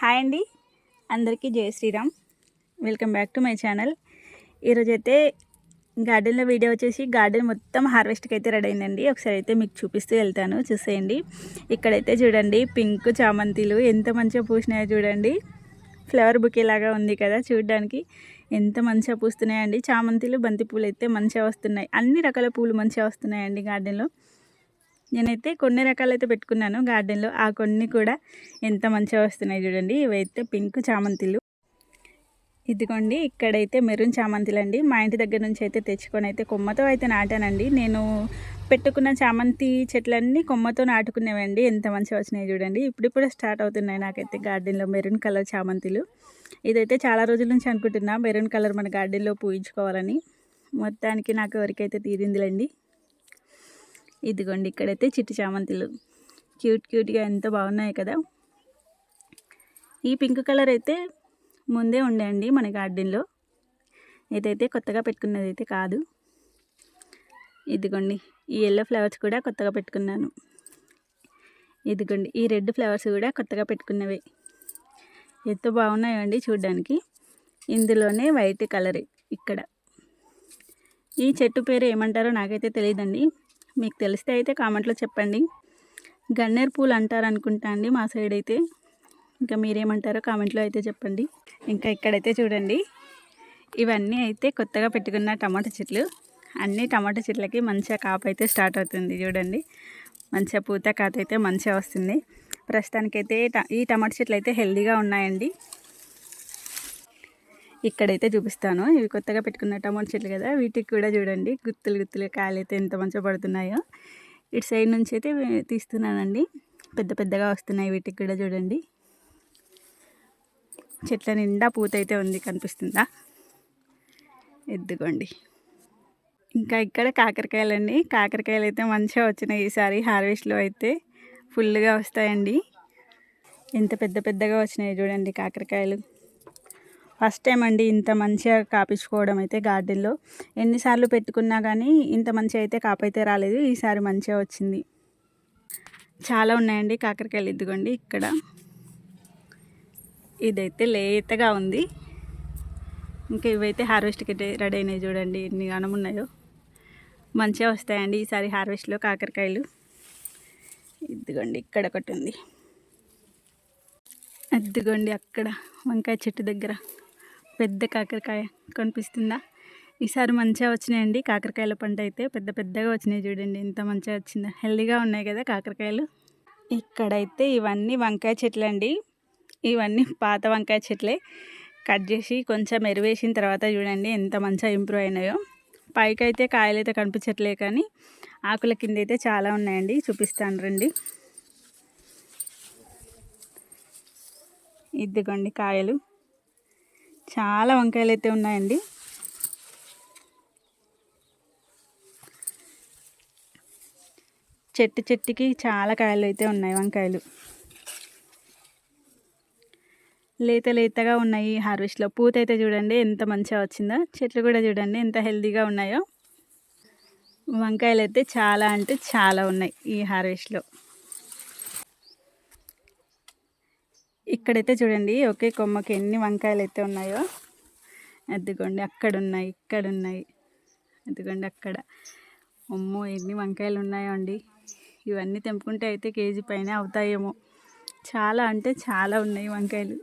Hi అండి. అందరికీ జై Sriram. Welcome back to my channel. ఈరోజు అయితే గార్డెన్లో వీడియో వచ్చేసి గార్డెన్ మొత్తం హార్వెస్ట్కి అయితే రెడీ అయిందండి. ఒకసారి అయితే మీకు చూపిస్తూ వెళ్తాను. చూసేయండి. ఇక్కడైతే చూడండి పింక్ చామంతిలు ఎంత మంచిగా పూసినాయో చూడండి. ఫ్లవర్ బుకే లాగా ఉంది కదా చూడడానికి. ఎంత మంచిగా పూస్తున్నాయండి. చామంతిలు బంతి పూలు అయితే మంచిగా వస్తున్నాయి. అన్ని రకాల పూలు మంచిగా వస్తున్నాయండి గార్డెన్లో. నేనైతే కొన్ని రకాలు అయితే పెట్టుకున్నాను గార్డెన్లో. ఆ కొన్ని కూడా ఎంత మంచిగా వస్తున్నాయి చూడండి. ఇవైతే పింక్ చామంతిలు. ఇదిగోండి ఇక్కడైతే మెరూన్ చామంతిలు అండి మా ఇంటి దగ్గర నుంచి అయితే తెచ్చుకొని అయితే కొమ్మతో అయితే నాటానండి. నేను పెట్టుకున్న చామంతి చెట్లన్నీ కొమ్మతో నాటుకునేవండి. ఎంత మంచిగా వచ్చినాయి చూడండి. ఇప్పుడిప్పుడే స్టార్ట్ అవుతున్నాయి నాకైతే గార్డెన్లో మెరూన్ కలర్ చామంతిలు. ఇదైతే చాలా రోజుల నుంచి అనుకుంటున్నా మెరూన్ కలర్ మన గార్డెన్లో పూయించుకోవాలని. మొత్తానికి నాకు ఎవరికైతే తీరిందిలేండి. ఇదిగోండి ఇక్కడైతే చిట్టి చామంతులు. క్యూట్ క్యూట్గా ఎంత బాగున్నాయి కదా. ఈ పింక్ కలర్ అయితే ముందే ఉండండి మన గార్డెన్లో. ఇదైతే కొత్తగా పెట్టుకున్నది అయితే కాదు. ఇదిగోండి ఈ ఎల్లో ఫ్లవర్స్ కూడా కొత్తగా పెట్టుకున్నాను. ఇదిగోండి ఈ రెడ్ ఫ్లవర్స్ కూడా కొత్తగా పెట్టుకున్నవే. ఎంత బాగున్నాయో అండి చూడడానికి. ఇందులోనే వైట్ కలర్ ఇక్కడ. ఈ చెట్టు పేరు ఏమంటారో నాకైతే తెలియదండి. మీకు తెలిస్తే అయితే కామెంట్లో చెప్పండి. గన్నేరు పూలు అంటారు అనుకుంటా అండి మా సైడ్ అయితే. ఇంకా మీరేమంటారో కామెంట్లో అయితే చెప్పండి. ఇంకా ఇక్కడైతే చూడండి. ఇవన్నీ అయితే కొత్తగా పెట్టుకున్న టమాటా చెట్లు. అన్ని టమాటా చెట్లకి మంచిగా కాపు అయితే స్టార్ట్ అవుతుంది చూడండి. మంచిగా పూత కాత అయితే మంచిగా వస్తుంది. ప్రస్తుతానికైతే ఈ టమాటా చెట్లు అయితే హెల్దీగా ఉన్నాయండి. ఇక్కడైతే చూపిస్తాను. ఇవి కొత్తగా పెట్టుకున్న టమాటో చెట్లు కదా వీటికి కూడా చూడండి. గుత్తులు గుత్తులు కాయలు అయితే ఎంత మంచిగా పడుతున్నాయో. ఇటు సైడ్ నుంచి అయితే తీస్తున్నానండి. పెద్ద పెద్దగా వస్తున్నాయి వీటికి కూడా చూడండి. చెట్ల నిండా పూత అయితే ఉంది కనిపిస్తుందా? ఎద్దుకోండి. ఇంకా ఇక్కడ కాకరకాయలండి. కాకరకాయలు అయితే మంచిగా వచ్చినాయి ఈసారి హార్వెస్ట్లో అయితే. ఫుల్గా వస్తాయండి. ఎంత పెద్ద పెద్దగా వచ్చినాయి చూడండి కాకరకాయలు. ఫస్ట్ టైం అండి ఇంత మంచిగా కాపించుకోవడం అయితే గార్డెన్లో. ఎన్నిసార్లు పెట్టుకున్నా కానీ ఇంత మంచిగా అయితే కాపైతే రాలేదు. ఈసారి మంచిగా వచ్చింది. చాలా ఉన్నాయండి కాకరకాయలు ఇదిగోండి ఇక్కడ. ఇదైతే లేతగా ఉంది. ఇంకా ఇవైతే హార్వెస్ట్కి రెడీ అయినాయి చూడండి ఎన్ని గనం ఉన్నాయో. మంచిగా వస్తాయండి ఈసారి హార్వెస్ట్లో కాకరకాయలు. ఇదిగోండి ఇక్కడ ఒకటి ఉంది. అద్దుగోండి అక్కడ వంకాయ చెట్టు దగ్గర. పెద్ద కాకరకాయ కనిపిస్తుందా? ఈసారి మంచిగా వచ్చినాయండి. కాకరకాయల పంట అయితే పెద్ద పెద్దగా వచ్చినాయి చూడండి. ఎంత మంచిగా వచ్చిందో. హెల్దీగా ఉన్నాయి కదా కాకరకాయలు? ఇక్కడైతే ఇవన్నీ వంకాయ చెట్లు అండి ఇవన్నీ పాత వంకాయ చెట్లే. కట్ చేసి కొంచెం ఎరువేసిన తర్వాత చూడండి ఎంత మంచిగా ఇంప్రూవ్ అయినాయో. పైకి అయితే కాయలు అయితే కనిపించట్లే కానీ ఆకుల కింద అయితే చాలా ఉన్నాయండి. చూపిస్తాను రండి. ఇదిగోండి కాయలు. చాలా వంకాయలు అయితే ఉన్నాయండి. చెట్టు చెట్టుకి చాలా కాయలు అయితే ఉన్నాయి వంకాయలు. లేత లేతగా ఉన్నాయి హార్వెస్ట్లో. పూత అయితే చూడండి ఎంత మంచిగా వచ్చిందో. చెట్లు కూడా చూడండి ఎంత హెల్తీగా ఉన్నాయో. వంకాయలు అయితే చాలా అంటే చాలా ఉన్నాయి ఈ హార్వెస్ట్లో. ఇక్కడైతే చూడండి ఒకే కొమ్మకి ఎన్ని వంకాయలు అయితే ఉన్నాయో. అదిగోండి అక్కడ ఉన్నాయి ఇక్కడ ఉన్నాయి అదిగోండి అక్కడ. అమ్మో ఎన్ని వంకాయలు ఉన్నాయో అండి. ఇవన్నీ తెంపుకుంటే అయితే కేజీ పైన అవుతాయేమో. చాలా అంటే చాలా ఉన్నాయి వంకాయలు.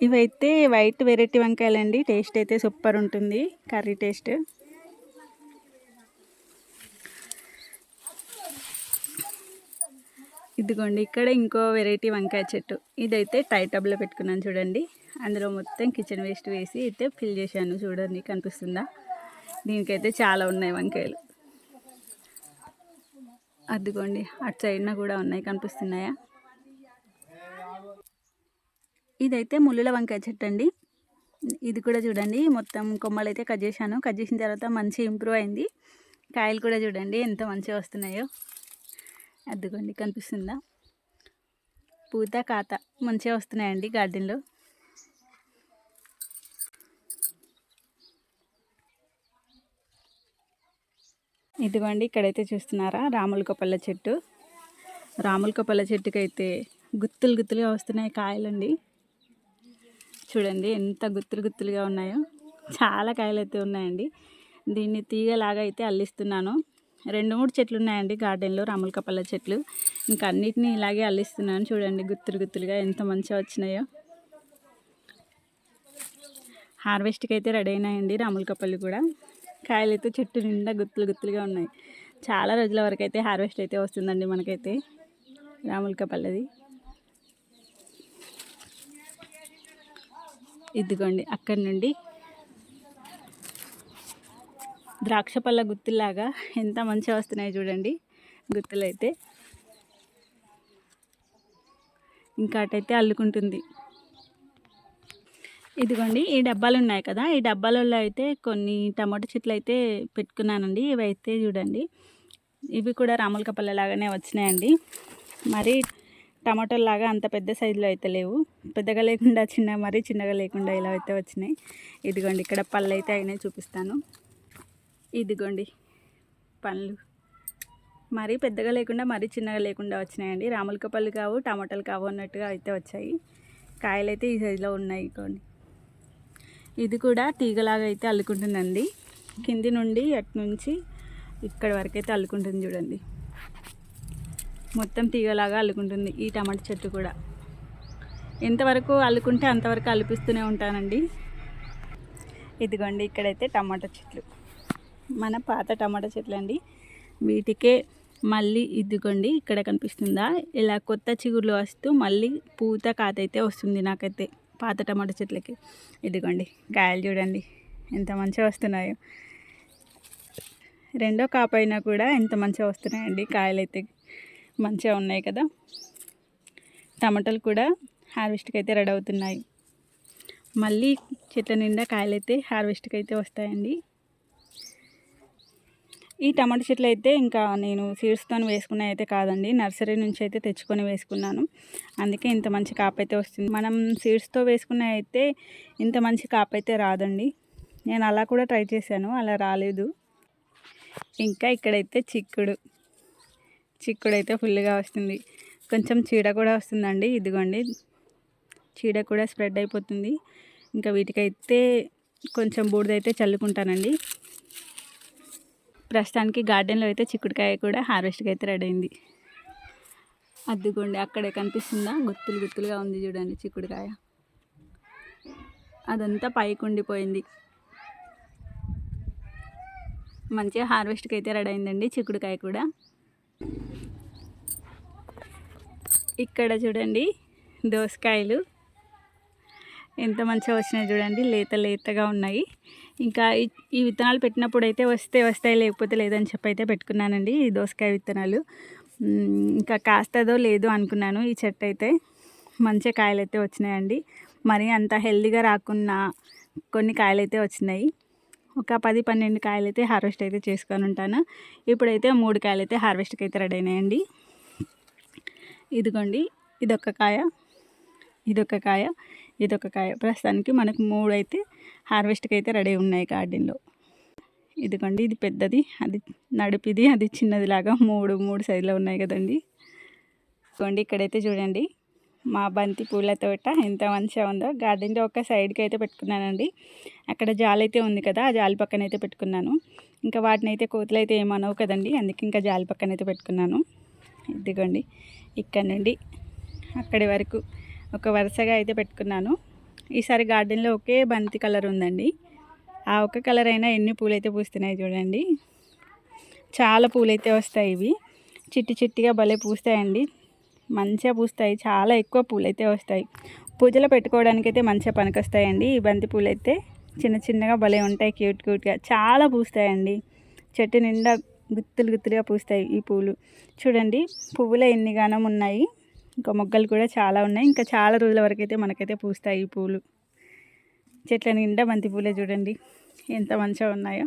ఇవైతే వైట్ వెరైటీ వంకాయలండి. టేస్ట్ అయితే సూపర్ ఉంటుంది. Curry taste. ఇదిగోండి ఇక్కడ ఇంకో వెరైటీ వంకాయ చెట్టు. ఇదైతే టై టబ్లో పెట్టుకున్నాను చూడండి. అందులో మొత్తం కిచెన్ వేస్ట్ వేసి అయితే ఫిల్ చేశాను చూడండి కనిపిస్తుందా? దీనికైతే చాలా ఉన్నాయి వంకాయలు. అదిగోండి అటు సైడ్న కూడా ఉన్నాయి కనిపిస్తున్నాయా? ఇదైతే ముళ్ళుల వంకాయ చెట్టు అండి. ఇది కూడా చూడండి మొత్తం కొమ్మలు అయితే కట్ చేశాను. కట్ చేసిన తర్వాత మంచి ఇంప్రూవ్ అయింది. కాయలు కూడా చూడండి ఎంత మంచిగా వస్తున్నాయో. అద్దుకోండి కనిపిస్తుందా? పూత కాత మంచిగా వస్తున్నాయండి గార్డెన్లో. ఇదిగోండి ఇక్కడైతే చూస్తున్నారా? రాముల కొప్పల చెట్టు. రాముల కొప్పల చెట్టుకైతే గుత్తులు గుత్తులుగా వస్తున్నాయి కాయలండి. చూడండి ఎంత గుత్తులు గుత్తులుగా ఉన్నాయో. చాలా కాయలు అయితే ఉన్నాయండి. దీన్ని తీగలాగా అయితే అల్లిస్తున్నాను. రెండు మూడు చెట్లు ఉన్నాయండి గార్డెన్లో రాములకపల్ల చెట్లు. ఇంకా అన్నిటినీ ఇలాగే అల్లిస్తున్నాను. చూడండి గుత్తులు గుత్తులుగా ఎంత మంచిగా వచ్చినాయో. హార్వెస్ట్కి అయితే రెడీ అయినాయండి రాములకపల్లి కూడా. కాయలు అయితే చెట్టు నిండా గుత్తులు గుత్తులుగా ఉన్నాయి. చాలా రోజుల వరకు అయితే హార్వెస్ట్ అయితే వస్తుందండి మనకైతే రాములకపల్లది. ఇదిగోండి అక్కడి నుండి ద్రాక్ష పళ్ళ గుత్తులాగా ఎంత మంచిగా వస్తున్నాయి చూడండి గుత్తులు అయితే ఇంకా అటైతే అల్లుకుంటుంది. ఇదిగోండి ఈ డబ్బాలు ఉన్నాయి కదా ఈ డబ్బాలలో అయితే కొన్ని టమాటో చెట్లు అయితే పెట్టుకున్నానండి. ఇవి అయితే చూడండి ఇవి కూడా రాములకపల్లె లాగానే వచ్చినాయండి. మరి టమాటోలాగా అంత పెద్ద సైజులో అయితే లేవు. పెద్దగా లేకుండా చిన్న మరీ చిన్నగా లేకుండా ఇలా అయితే వచ్చినాయి. ఇదిగోండి ఇక్కడ పళ్ళు అయితే అయినాయి చూపిస్తాను. ఇదిగోండి. పండ్లు మరీ పెద్దగా లేకుండా మరీ చిన్నగా లేకుండా వచ్చినాయండి. రాములకపల్లి కావు టమాటాలు కావు అన్నట్టుగా అయితే వచ్చాయి. కాయలు అయితే ఈ సైజులో ఉన్నాయి కొన్ని ఇది కూడా తీగలాగా అయితే అల్లుకుంటుందండి. కింది నుండి అటు నుంచి ఇక్కడ వరకు అయితే అల్లుకుంటుంది చూడండి. మొత్తం తీగలాగా అల్లుకుంటుంది ఈ టమాటా చెట్టు కూడా. ఎంతవరకు అల్లుకుంటే అంతవరకు అల్పిస్తూనే ఉంటానండి. ఇదిగోండి ఇక్కడైతే టమాటా చెట్లు. మన పాత టమాటా చెట్లు అండి వీటికే మళ్ళీ ఇదిగోండి ఇక్కడ కనిపిస్తుందా? ఇలా కొత్త చిగుర్లు వస్తూ మళ్ళీ పూత కాతైతే వస్తుంది నాకైతే పాత టమాటా చెట్లకి. ఇదిగోండి కాయలు చూడండి ఎంత మంచిగా వస్తున్నాయో. రెండో కాపైనా కూడా ఎంత మంచిగా వస్తున్నాయండి. కాయలు అయితే మంచిగా ఉన్నాయి కదా. టమాటాలు కూడా హార్వెస్ట్కి అయితే రెడీ అవుతున్నాయి. మళ్ళీ చెట్ల నిండా కాయలు అయితే హార్వెస్ట్కి అయితే వస్తాయండి. ఈ టమాటా చెట్లు అయితే ఇంకా నేను సీడ్స్తో వేసుకునే అయితే కాదండి. నర్సరీ నుంచి అయితే తెచ్చుకొని వేసుకున్నాను. అందుకే ఇంత మంచి కాపు అయితే వస్తుంది. మనం సీడ్స్తో వేసుకునే అయితే ఇంత మంచి కాపు అయితే రాదండి. నేను అలా కూడా ట్రై చేశాను. అలా రాలేదు. ఇంకా ఇక్కడైతే చిక్కుడు. చిక్కుడు అయితే ఫుల్గా వస్తుంది. కొంచెం చీడ కూడా వస్తుందండి. ఇదిగోండి. చీడ కూడా స్ప్రెడ్ అయిపోతుంది. ఇంకా వీటికైతే కొంచెం బూడిదైతే చల్లుకుంటానండి. ప్రస్తుతానికి గార్డెన్లో అయితే చిక్కుడుకాయ కూడా హార్వెస్ట్కి అయితే రెడీ అయింది. అద్దుకోండి అక్కడే కనిపిస్తుందా? గుత్తులు గుత్తులుగా ఉంది చూడండి చిక్కుడుకాయ. అదంతా పైకి ఉండిపోయింది. మంచిగా హార్వెస్ట్కి అయితే రెడీ అయిందండి చిక్కుడుకాయ కూడా. ఇక్కడ చూడండి దోసకాయలు. ఎంత మంచిగా వచ్చినాయి చూడండి లేత లేతగా ఉన్నాయి. ఇంకా ఈ విత్తనాలు పెట్టినప్పుడు అయితే వస్తే వస్తాయి లేకపోతే లేదని చెప్పి అయితే పెట్టుకున్నానండి ఈ దోసకాయ విత్తనాలు. ఇంకా కాస్తదో లేదు అనుకున్నాను ఈ చెట్టు అయితే. మంచి కాయలు అయితే వచ్చినాయండి. మరి అంత హెల్దీగా రాకున్నా కొన్ని కాయలు అయితే వచ్చినాయి. ఒక పది పన్నెండు కాయలు అయితే హార్వెస్ట్ అయితే చేసుకొని ఉంటాను. ఇప్పుడైతే మూడు కాయలు అయితే హార్వెస్ట్కి అయితే రెడీ అయినాయండి. ఇదిగోండి ఇదొక కాయ ఇదొక కాయ ఇదొక కాయ. ప్రస్తుతానికి మనకు మూడు అయితే హార్వెస్ట్కి అయితే రెడీ ఉన్నాయి గార్డెన్లో. ఇదిగోండి ఇది పెద్దది అది నడిపిది అది చిన్నది లాగా మూడు మూడు సైజులో ఉన్నాయి కదండి. ఇదిగోండి ఇక్కడైతే చూడండి మా బంతి పూల తోట ఎంత మంచిగా ఉందో. గార్డెన్లో ఒక సైడ్కి అయితే పెట్టుకున్నానండి. అక్కడ జాలి అయితే ఉంది కదా ఆ జాలి పక్కన అయితే పెట్టుకున్నాను. ఇంకా వాటిని అయితే కోతులు అయితే ఏమనవు కదండి అందుకే ఇంకా జాలి పక్కన అయితే పెట్టుకున్నాను. ఇదిగోండి ఇక్కడ నుండి అక్కడి వరకు ఒక వరుసగా అయితే పెట్టుకున్నాను. ఈసారి గార్డెన్లో ఒకే బంతి కలర్ ఉందండి. ఆ ఒక్క కలర్ అయినా ఎన్ని పూలైతే పూస్తున్నాయి చూడండి. చాలా పూలైతే వస్తాయి ఇవి. చిట్టి చిట్టిగా భలే పూస్తాయండి. మంచిగా పూస్తాయి. చాలా ఎక్కువ పూలైతే వస్తాయి. పూజలో పెట్టుకోవడానికి అయితే మంచిగా పనికొస్తాయండి. ఈ బంతి పూలైతే చిన్న చిన్నగా భలే ఉంటాయి. క్యూట్ క్యూట్గా చాలా పూస్తాయండి. చెట్టు నిండా గుత్తులు గుత్తులుగా పూస్తాయి ఈ పూలు. చూడండి పువ్వులే ఎన్నిగానం ఉన్నాయి ఇంకా మొగ్గలు కూడా చాలా ఉన్నాయి. ఇంకా చాలా రోజుల వరకు అయితే మనకైతే పూస్తాయి ఈ పూలు. చెట్ల నిండా బంతి పూలే చూడండి. ఎంత మంచిగా ఉన్నాయో.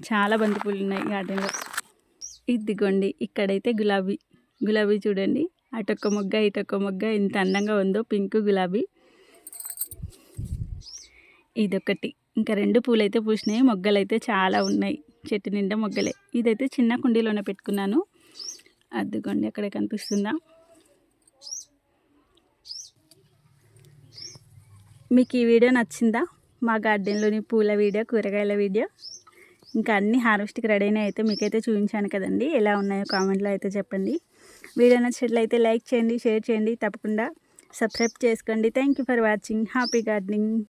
చాలా బంతి పూలు ఉన్నాయి గార్డెన్లో. ఇదిగోండి ఇక్కడైతే గులాబీ. గులాబీ చూడండి. అటొక్క మొగ్గ ఇటొక్క మొగ్గ ఎంత అందంగా ఉందో. పింక్ గులాబీ. ఇదొకటి. ఇంకా రెండు పూలైతే పూసినాయి మొగ్గలు అయితే చాలా ఉన్నాయి. చెట్టు నిండా మొగ్గలే. ఇదైతే చిన్న కుండీలోనే పెట్టుకున్నాను. అద్దుకోండి అక్కడే కనిపిస్తుందా? మీకు ఈ వీడియో నచ్చిందా? మా గార్డెన్లోని పూల వీడియో కూరగాయల వీడియో. ఇంకా అన్ని హార్వెస్ట్కి రెడీ అయినాయి అయితే మీకైతే చూపించాను కదండి. ఎలా ఉన్నాయో కామెంట్లో అయితే చెప్పండి. వీడియో నచ్చినట్లయితే లైక్ చేయండి షేర్ చేయండి. తప్పకుండా సబ్స్క్రైబ్ చేసుకోండి. Thank you for watching. Happy gardening.